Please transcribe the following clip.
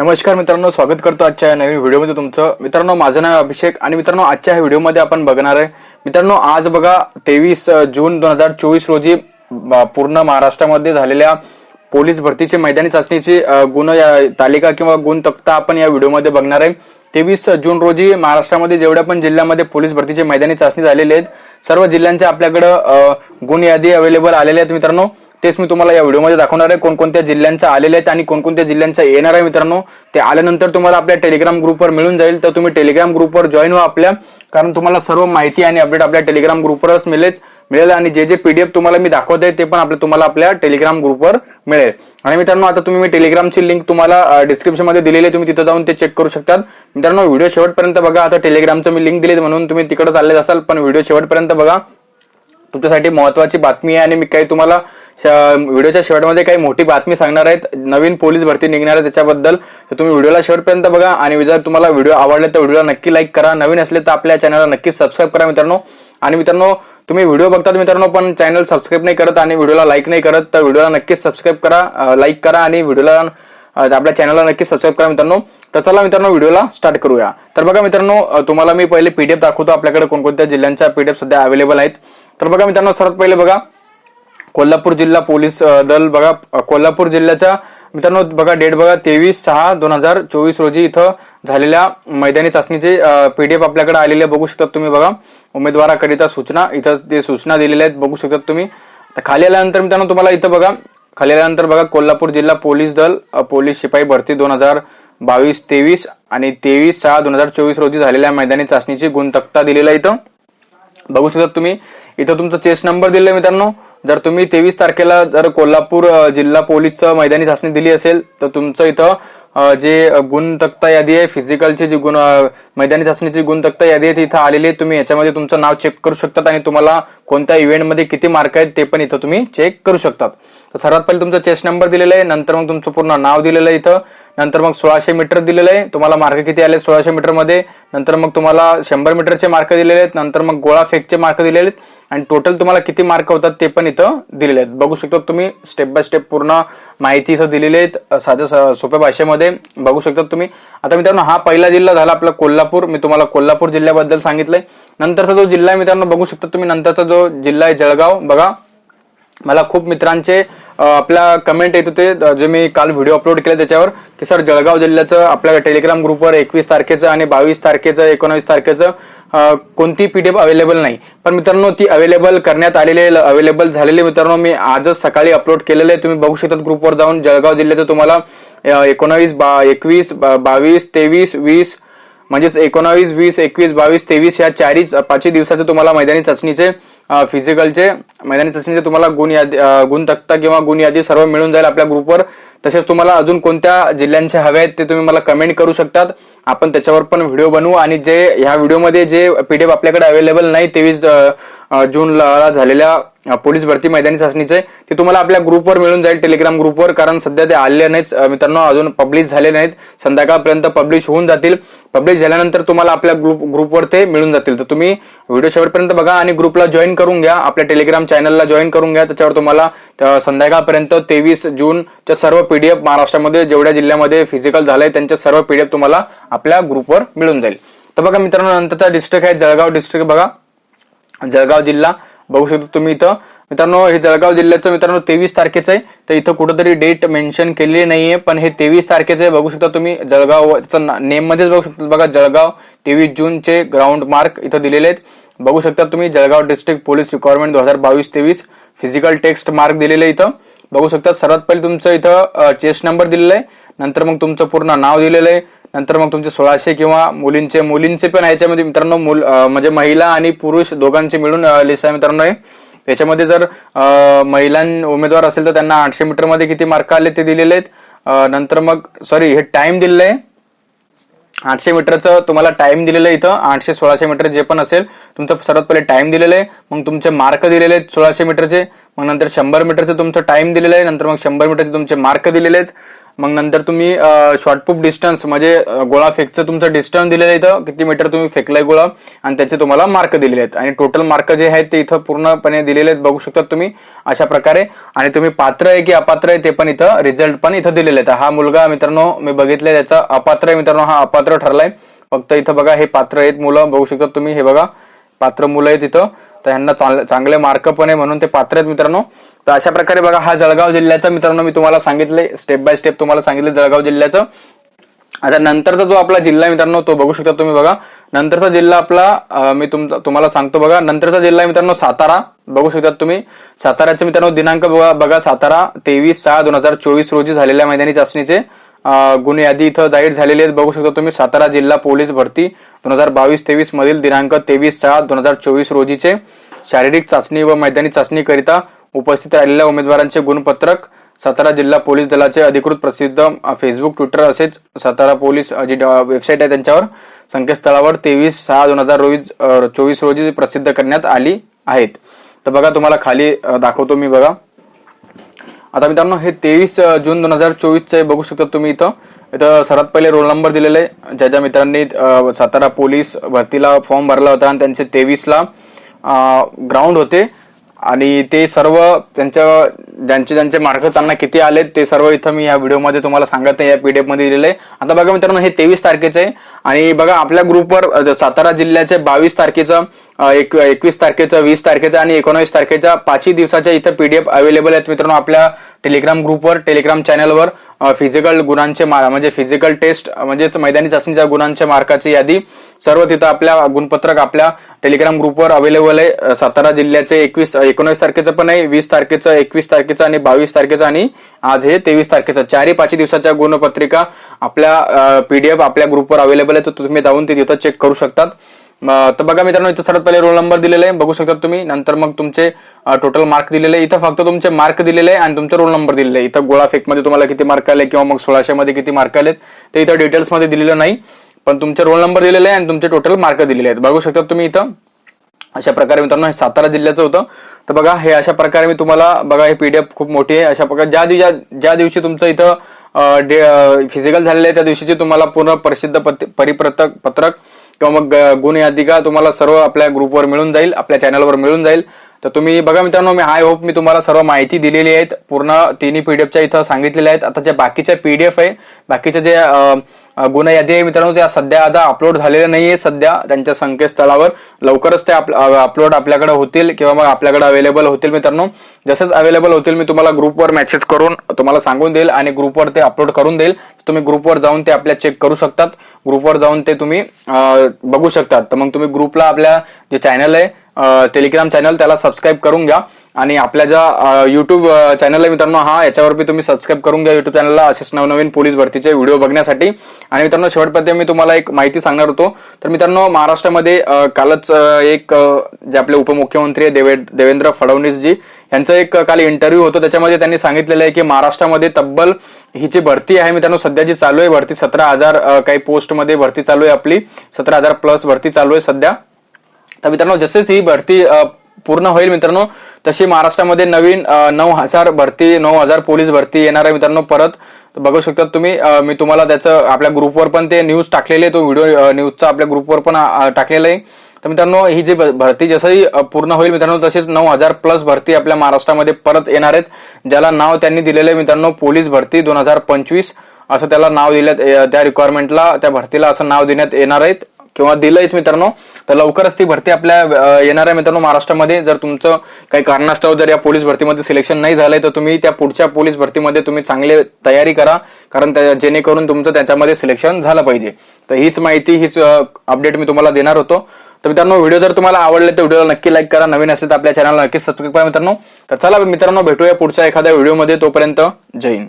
नमस्कार मित्रांनो स्वागत करतो आजच्या या नवीन व्हिडिओमध्ये तुमचं. मित्रांनो माझं नाव अभिषेक आणि मित्रांनो आजच्या ह्या व्हिडिओमध्ये आपण बघणार आहे. मित्रांनो आज बघा तेवीस जून दोन हजार चोवीस रोजी पूर्ण महाराष्ट्रामध्ये झालेल्या पोलीस भरतीची मैदानी चाचणीची गुण तालिका किंवा गुण तक्ता आपण या व्हिडिओमध्ये बघणार आहे. तेवीस जून रोजी महाराष्ट्रामध्ये जेवढ्या पण जिल्ह्यामध्ये पोलीस भरतीची मैदानी चाचणी झालेली आहेत सर्व जिल्ह्यांच्या आपल्याकडं गुण यादी अवेलेबल आलेल्या आहेत मित्रांनो. तेच मी तुम्हाला या व्हिडिओमध्ये दाखवणार आहे. कोणकोणत्या जिल्ह्यांच्या आलेले आहेत आणि कोणकोणत्या जिल्ह्यांच्या येणार आहे मित्रांनो ते आल्यानंतर तुम्हाला आपल्या टेलिग्राम ग्रुपवर मिळून जाईल. तर तुम्ही टेलिग्राम ग्रुपवर जॉईन व्हा आपल्या कारण तुम्हाला सर्व माहिती आणि अपडेट आपल्या टेलिग्राम ग्रुपवरच मिळेल मिळेल आणि जे जे पीडीएफ तुम्हाला मी दाखवत आहे ते पण आपल्या तुम्हाला आपल्या टेलिग्राम ग्रुपवर मिळेल. आणि मित्रांनो आता तुम्ही मी टेलिग्रामची लिंक तुम्हाला डिस्क्रिप्शनमध्ये दिलेली आहे. तुम्ही तिथं जाऊन ते चेक करू शकतात. मित्रांनो व्हिडिओ शेवटपर्यंत बघा. आता टेलिग्रामचं मी लिंक दिली म्हणून तुम्ही तिकडे चाललेच असाल पण व्हिडिओ शेवटपर्यंत बघा. तुमच्यासाठी महत्वाची बातमी आहे आणि मी काही तुम्हाला श- व्हिडिओच्या शेवटमध्ये काही मोठी बातमी सांगणार आहेत. नवीन पोलीस भरती निघणार आहे त्याच्याबद्दल. तर तुम्ही व्हिडिओला शेवटपर्यंत बघा आणि जर तुम्हाला व्हिडिओ आवडले तर व्हिडिओला नक्की लाईक करा. नवीन असले तर आपल्या चॅनलला नक्की सबस्क्राईब करा मित्रांनो. आणि मित्रांनो तुम्ही व्हिडिओ बघतात मित्रांनो पण चॅनल सबस्क्राईब नाही करत आणि व्हिडिओला लाईक नाही करत तर व्हिडिओला नक्कीच सबस्क्राईब करा लाईक करा आणि व्हिडिओला आपल्या चॅनलला नक्की सबस्क्राईब करा मित्रांनो. तर चला मित्रांनो व्हिडिओला स्टार्ट करूया. तर बघा मित्रांनो तुम्हाला मी पहिले पीडीएफ दाखवतो. आपल्याकडे कोणकोणत्या जिल्ह्यांच्या पीडीएफ सध्या अवेलेबल आहेत. तर बघा मित्रांनो सर्वात पहिले बघा कोल्हापूर जिल्हा पोलीस दल बघा कोल्हापूर जिल्ह्याच्या मित्रांनो बघा डेट बघा तेवीस सहा दोन हजार चोवीस रोजी इथं झालेल्या मैदानी चाचणीचे पीडीएफ आपल्याकडे आलेले बघू शकतात तुम्ही बघा. उमेदवाराकरिता सूचना इथं ते सूचना दिलेल्या आहेत बघू शकतात तुम्ही. खाली आल्यानंतर मित्रांनो तुम्हाला इथं बघा खाली आल्यानंतर बघा कोल्हापूर जिल्हा पोलीस दल पोलीस शिपाई भरती दोन हजार बावीस तेवीस आणि तेवीस सहा दोन हजार चोवीस रोजी झालेल्या मैदानी चाचणीची गुणतक्ता दिलेला आहे इथं. बघू शकता तुम्ही इथं तुमचा चेस नंबर दिलेला मित्रांनो. जर तुम्ही तेवीस तारखेला जर कोल्हापूर जिल्हा पोलीसचं मैदानी चाचणी दिली असेल तर तुमचं इथं जे गुणतक्ता यादी आहे फिजिकलची जी गुण मैदानी चाचणीची गुणतक्ता यादी आहे ती इथं आलेली आहे. तुम्ही याच्यामध्ये तुमचं नाव चेक करू शकतात आणि तुम्हाला कोणत्या इव्हेंटमध्ये किती मार्क आहेत ते पण इथं तुम्ही चेक करू शकतात. तर सर्वात पहिले तुमचा चेस नंबर दिलेला आहे नंतर मग तुमचं पूर्ण नाव दिलेलं आहे इथं नंतर मग सोळाशे मीटर दिलेलं आहे तुम्हाला मार्क किती आले सोळाशे मीटरमध्ये नंतर मग तुम्हाला शंभर मीटरचे मार्क दिलेले आहेत नंतर मग गोळा फेकचे मार्क दिलेले आहेत आणि टोटल तुम्हाला किती मार्क होतात ते पण इथं दिलेले आहेत. बघू शकता तुम्ही स्टेप बाय स्टेप पूर्ण माहिती इथं दिलेली आहेत साध्या स- सोप्या भाषेमध्ये. बघू शकता तुम्ही. आता मित्रांनो हा पहिला जिल्हा झाला आपला कोल्हापूर. मी तुम्हाला कोल्हापूर जिल्ह्याबद्दल सांगितलंय. नंतरचा जो जिल्हा आहे मित्रांनो बघू शकता तुम्ही नंतरचा जो जिल्हा आहे जळगाव. बघा मला खूप मित्रांचे आपल्या कमेंट येत होते जे मी काल व्हिडिओ अपलोड केले त्याच्यावर की सर जळगाव जिल्ह्याचं आपल्या टेलिग्राम ग्रुपवर एकवीस तारखेचं आणि बावीस तारखेचं एकोणावीस तारखेचं अ, कोणती पीडीएफ अवेलेबल नाही. पण मित्रांनो ती अवेलेबल करण्यात आलेली अवेलेबल झालेली मित्रांनो मी आजच सकाळी अपलोड केलेलं आहे. तुम्ही बघू शकता ग्रुपवर जाऊन जळगाव जिल्ह्याचं तुम्हाला एकोणावीस बा एकवीस बावीस तेवीस वीस म्हणजेच एकोणावीस वीस एकवीस बावीस तेवीस या चारही पाचही दिवसाचे तुम्हाला मैदानी चाचणीचे फिजिकलचे मैदानी चाचणीचे तुम्हाला गुण यादी गुण तक्ता किंवा गुण यादी सर्व मिळून जाईल आपल्या ग्रुपवर तसेच तुम्हाला अजून कोणत्या जिल्ह्यांचे हवे आहेत ते तुम्ही मला कमेंट करू शकतात. आपण त्याच्यावर पण व्हिडिओ बनवू आणि जे ह्या व्हिडिओमध्ये जे पी डी एफ आपल्याकडे अवेलेबल नाही तेवीस जूनला झालेल्या पोलीस भरती मैदानी चाचणीचे ते तुम्हाला आपल्या ग्रुपवर मिळून जाईल टेलिग्राम ग्रुपवर कारण सध्या ते आलेले नाहीत. मित्रांनो अजून पब्लिश झाले नाहीत. संध्याकाळपर्यंत पब्लिश होऊन जातील. पब्लिश झाल्यानंतर तुम्हाला आपल्या ग्रुप ग्रुपवर ते मिळून जातील. तर तुम्ही व्हिडिओ शेवटपर्यंत बघा आणि ग्रुपला जॉईन करून घ्या. आपल्या टेलिग्राम चॅनलला जॉईन करून घ्या. त्याच्यावर तुम्हाला संध्याकाळपर्यंत तेवीस जूनच्या सर्व पीडीएफ महाराष्ट्रामध्ये जेवढ्या जिल्ह्यामध्ये फिजिकल झालंय त्यांच्या सर्व पीडीएफ तुम्हाला आपल्या ग्रुपवर मिळून जाईल. तर बघा मित्रांनो नंतरचा डिस्ट्रिक्ट आहे जळगाव डिस्ट्रिक्ट बघा जळगाव जिल्हा बघू शकता तुम्ही इथं. मित्रांनो हे जळगाव जिल्ह्याचं मित्रांनो तेवीस तारखेचं आहे. तर इथं कुठंतरी डेट मेन्शन केलेली नाहीये पण हे तेवीस तारखेचं आहे. बघू शकता तुम्ही जळगाव त्याचं नेम मध्येच बघू शकता बघा जळगाव तेवीस जूनचे ग्राउंड मार्क इथं दिलेले आहेत. बघू शकता तुम्ही जळगाव डिस्ट्रिक्ट पोलीस रिक्वायरमेंट दोन हजार बावीस तेवीस फिजिकल टेक्स्ट मार्क दिलेले आहे इथं. बघू शकता सर्वात पहिले तुमचं इथं चेस्ट नंबर दिलेला आहे. नंतर मग तुमचं पूर्ण नाव दिलेलं आहे. नंतर मग तुमचे सोळाशे किंवा मुलींचे मुलींचे पण याच्यामध्ये मित्रांनो मुल म्हणजे महिला आणि पुरुष दोघांचे मिळून लिस्ट आहे मित्रांनो हे. याच्यामध्ये जर महिला महिलां उमेदवार असेल तर त्यांना आठशे मीटरमध्ये किती मार्क आले ते दिलेले आहेत. नंतर मग सॉरी हे टाइम दिलेलं आहे. आठशे मीटरचं तुम्हाला टाइम दिलेलं आहे इथं. आठशे सोळाशे मीटर जे पण असेल तुमचं सर्वात पहिले टाइम दिलेलं आहे. मग तुमचे मार्क दिलेले आहेत सोळाशे मीटरचे. मग नंतर शंभर मीटरचं तुमचं टाइम दिलेलं आहे. नंतर मग शंभर मीटरचे तुमचे मार्क दिलेले आहेत. मग नंतर तुम्ही शॉर्टपूप डिस्टन्स म्हणजे गोळा फेकचं तुमचं डिस्टन्स दिलेलं आहे इथं किती मीटर तुम्ही फेकलाय गोळा आणि त्याचे तुम्हाला मार्क दिलेले आहेत. आणि टोटल मार्क जे आहेत ते इथं पूर्णपणे दिलेले आहेत बघू शकता तुम्ही अशा प्रकारे. आणि तुम्ही पात्र आहे की अपात्र आहे ते पण इथं रिझल्ट पण इथं दिलेले आहेत. हा मुलगा मित्रांनो मी बघितलाय त्याचा अपात्र आहे मित्रांनो हा अपात्र ठरलाय. फक्त इथं बघा हे पात्र आहेत मुलं बघू शकता तुम्ही हे बघा. पात्र मुलं आहेत इथं. तर ह्यांना चांगले चांगले मार्क पण आहे म्हणून ते पात्र आहेत मित्रांनो. तर अशा प्रकारे बघा हा जळगाव जिल्ह्याचा मित्रांनो मी तुम्हाला सांगितले स्टेप बाय स्टेप तुम्हाला सांगितले जळगाव जिल्ह्याचं. आता नंतरचा जो आपला जिल्हा मित्रांनो तो बघू शकता तुम्ही बघा. नंतरचा जिल्हा आपला मी तुम तुम्हाला सांगतो बघा. नंतरचा जिल्हा मित्रांनो सातारा. बघू शकता तुम्ही. साताऱ्याचे मित्रांनो दिनांक बघा बघा सातारा तेवीस सहा दोन हजार चोवीस रोजी झालेल्या मैदानी चाचणीचे. गुन्हे यादी इथं जाहीर झालेली आहेत. बघू शकता तुम्ही सातारा जिल्हा पोलीस भरती दोन हजार बावीस तेवीस मधील दिनांक तेवीस सहा दोन हजार चोवीस रोजीचे शारीरिक चाचणी व मैदानी चाचणीकरिता उपस्थित राहिलेल्या उमेदवारांचे गुणपत्रक सातारा जिल्हा पोलीस दलाचे अधिकृत प्रसिद्ध फेसबुक ट्विटर असेच सातारा पोलीस जी ड- वेबसाईट आहे त्यांच्यावर संकेतस्थळावर तेवीस सहा दोन हजार रोज चोवीस रोजी प्रसिद्ध करण्यात आली आहेत. तर बघा तुम्हाला खाली दाखवतो मी बघा. आता मित्रांनो हे तेवीस जून दोन हजार चोवीसचे बघू शकता तुम्ही इथं. इथं सर्वात पहिले रोल नंबर दिलेले आहे ज्या ज्या मित्रांनी सातारा पोलीस भरतीला फॉर्म भरला होता आणि त्यांचे तेवीसला ग्राउंड होते. आणि ते सर्व त्यांच्या ज्यांचे ज्यांचे मार्क त्यांना किती आले ते सर्व इथं मी या व्हिडिओमध्ये तुम्हाला सांगत आहे या पीडीएफमध्ये दिलेलं आहे. आता बघा मित्रांनो हे तेवीस तारखेचं आहे. आणि बघा आपल्या ग्रुपवर सातारा जिल्ह्याचे बावीस तारखेचं एक एकवीस तारखेचं वीस तारखेचं आणि एकोणावीस तारखेच्या पाचही दिवसाच्या इथं पीडीएफ अवेलेबल आहेत मित्रांनो आपल्या टेलिग्राम ग्रुपवर टेलिग्राम चॅनलवर फिजिकल गुणांचे मा- म्हणजे फिजिकल टेस्ट म्हणजेच मैदानी चाचणीच्या गुणांच्या मार्काची यादी सर्व तिथं आपल्या गुणपत्रक आपल्या टेलिग्राम ग्रुपवर अवेलेबल आहे. सातारा जिल्ह्याचे एकवीस एकोणीस तारखेचं पण आहे वीस तारखेचं एकवीस तारखेचं आणि बावीस तारखेचं आणि आज हे तेवीस तारखेचं. चारही पाचही दिवसाच्या गुणपत्रिका आपल्या पीडीएफ आपल्या ग्रुपवर अवेलेबल आहे तर तुम्ही जाऊन ते तिथं चेक करू शकतात. तर बघा मित्रांनो इथं सर्वात पहिले रोल नंबर दिलेले आहे. बघू शकता तुम्ही. नंतर मग तुमचे टोटल मार्क दिलेले आहे. इथं फक्त तुमचे मार्क दिलेले आहे आणि तुमचे रोल नंबर दिलेले आहे. इथं गोळा फेकमध्ये तुम्हाला किती मार्क आले किंवा मग सोळाशे मध्ये किती मार्क आलेत ते इथं डिटेल्समध्ये दिलेलं नाही. पण तुमचे रोल नंबर दिलेले आहे आणि तुमचे टोटल मार्क दिलेले आहेत. बघू शकता तुम्ही इथं. अशा प्रकारे मित्रांनो हे सातारा जिल्ह्याचं होतं. तर बघा हे अशा प्रकारे मी तुम्हाला बघा हे पीडीएफ खूप मोठी आहे. अशा प्रकारे ज्या दिवशी ज्या दिवशी तुमचं इथं फिजिकल झालेलं आहे त्या दिवशीची तुम्हाला पूर्ण प्रसिद्ध पत- परिपत्रक पत्रक किंवा मग गुन्हे गुण यादिका तुम्हाला सर्व आपल्या ग्रुपवर मिळून जाईल आपल्या चॅनलवर मिळून जाईल. तर तुम्ही बघा मित्रांनो मी आय होप मी तुम्हाला सर्व माहिती दिलेली आहेत. पूर्ण तिन्ही पीडीएफच्या इथं सांगितलेल्या आहेत. आता ज्या बाकीच्या पीडीएफ आहे बाकीच्या जे अ, गुण यादी आहे मित्रांनो त्या सध्या आता अपलोड झालेल्या आहे सध्या त्यांच्या संकेतस्थळावर. लवकरच ते अपलोड आपल्याकडे होतील किंवा मग आपल्याकडे अवेलेबल होतील मित्रांनो. जसंच अवेलेबल होतील मी तुम्हाला ग्रुपवर मेसेज करून तुम्हाला सांगून देईल आणि ग्रुपवर ते अपलोड करून देईल. तुम्ही ग्रुपवर जाऊन ते आपल्या चेक करू शकतात. ग्रुपवर जाऊन ते तुम्ही बघू शकतात. तर मग तुम्ही ग्रुपला आपल्या जे चॅनल आहे टेलिग्राम चॅनल त्याला सबस्क्राईब करून घ्या. आणि आपल्या ज्या युट्यूब चॅनल आहे मित्रांनो हा याच्यावर बी तुम्ही सबस्क्राईब करून घ्या युट्यूब चॅनलला असेच नवनवीन पोलीस भरतीचे व्हिडिओ बघण्यासाठी. आणि मित्रांनो शेवटपर्यंत मी तुम्हाला एक माहिती सांगणार होतो. तर मित्रांनो महाराष्ट्रामध्ये कालच एक जे आपले उपमुख्यमंत्री आहे देवे देवेंद्र फडणवीसजी यांचं एक काल इंटरव्ह्यू होतो. त्याच्यामध्ये त्यांनी सांगितलेलं आहे की महाराष्ट्रामध्ये तब्बल ही जी भरती आहे मित्रांनो सध्या जी चालू आहे भरती सतरा हजार काही पोस्टमध्ये भरती चालू आहे आपली. सतरा हजार प्लस भरती चालू आहे सध्या. तर मित्रांनो जसेच ही भरती पूर्ण होईल मित्रांनो तशी महाराष्ट्रामध्ये नवीन नऊ हजार भरती नऊ हजार पोलीस भरती येणार आहे मित्रांनो परत. बघू शकतात तुम्ही मी तुम्हाला त्याचं आपल्या ग्रुपवर पण ते न्यूज टाकलेले तो व्हिडिओ न्यूजचा आपल्या ग्रुपवर पण टाकलेला आहे. तर मित्रांनो ही जी भरती जसंही पूर्ण होईल मित्रांनो तसेच नऊ हजार प्लस भरती आपल्या महाराष्ट्रामध्ये परत येणार आहेत. ज्याला नाव त्यांनी दिलेलं आहे मित्रांनो पोलीस भरती दोन हजार पंचवीस असं त्याला नाव दिल्यात त्या रिक्वायरमेंटला त्या भरतीला असं नाव देण्यात येणार आहेत. किंवा दिलंयच मित्रांनो तर लवकरच ती भरती आपल्या येणाऱ्या मित्रांनो महाराष्ट्रामध्ये. जर तुमचं काही कारणास्तव जर या पोलीस भरतीमध्ये सिलेक्शन नाही झालंय तर तुम्ही त्या पुढच्या पोलीस भरतीमध्ये तुम्ही चांगले तयारी करा कारण जेणेकरून तुमचं त्याच्यामध्ये सिलेक्शन झालं पाहिजे. तर हीच माहिती हीच अपडेट मी तुम्हाला देणार होतो. तर मित्रांनो व्हिडिओ जर तुम्हाला आवडले तर व्हिडिओला नक्की लाईक करा. नवीन असेल तर आपल्या चॅनलला नक्कीच सबस्क्राईब करा मित्रांनो. तर चला मित्रांनो भेटूया पुढच्या एखाद्या व्हिडिओमध्ये. तोपर्यंत जय हिंद.